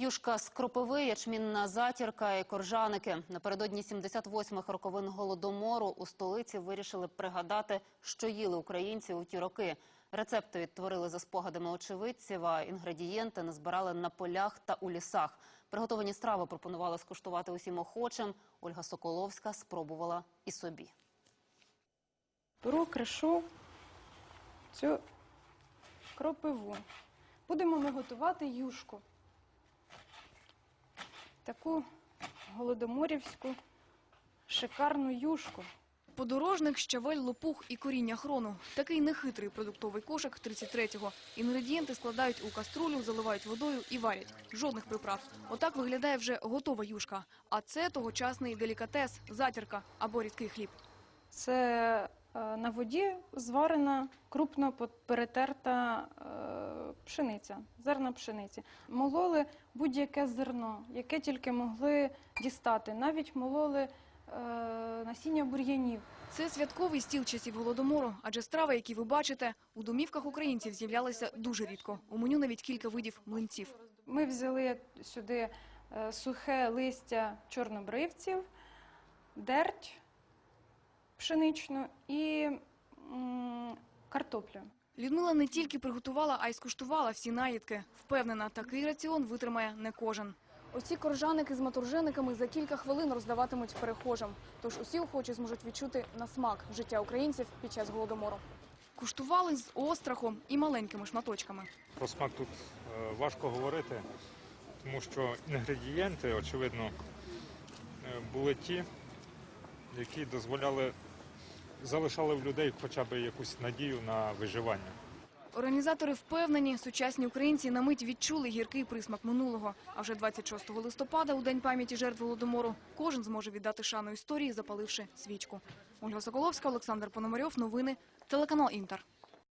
Юшка з кропиви, ячмінна затірка і коржаники. Напередодні 78-х роковин голодомору у столиці вирішили пригадати, що їли українці у ті роки. Рецепти відтворили за спогадами очевидців, а інгредієнти назбирали на полях та у лісах. Приготовані страви пропонували скуштувати усім охочим. Ольга Соколовська спробувала і собі. Беру, кришу цю кропиву. Будемо ми готувати юшку. Таку голодоморівську шикарну юшку. Подорожник, щавель, лопух і коріння хрону. Такий нехитрий продуктовий кошик 33-го. Інгредієнти складають у каструлю, заливають водою і варять. Жодних приправ. Отак виглядає вже готова юшка. А це тогочасний делікатес, затірка або рідкий хліб. Це е, на воді зварена крупно перетерта е, пшениця, зерна пшениці. Мололи будь-яке зерно, яке тільки могли дістати. Навіть мололи е, насіння бур'янів. Це святковий стіл часів голодомору, адже страви, які ви бачите, у домівках українців з'являлися дуже рідко. У меню навіть кілька видів млинців. Ми взяли сюди е, сухе листя чорнобривців, дерть пшеничну і м, картоплю. Людмила не тільки приготувала, а й скуштувала всі наїдки. Впевнена, такий раціон витримає не кожен. Оці коржаники з матуржениками за кілька хвилин роздаватимуть перехожим. Тож усі охочі зможуть відчути на смак життя українців під час голодомору. Куштували з острахом і маленькими шматочками. Про смак тут е, важко говорити, тому що інгредієнти, очевидно, е, були ті, які дозволяли, залишали в людей хоча б якусь надію на виживання. Організатори впевнені, сучасні українці на мить відчули гіркий присмак минулого. А вже 26 листопада, у День пам'яті жертв голодомору, кожен зможе віддати шану історії, запаливши свічку. Ольга Соколовська, Олександр Пономарьов. Новини. Телеканал «Інтер».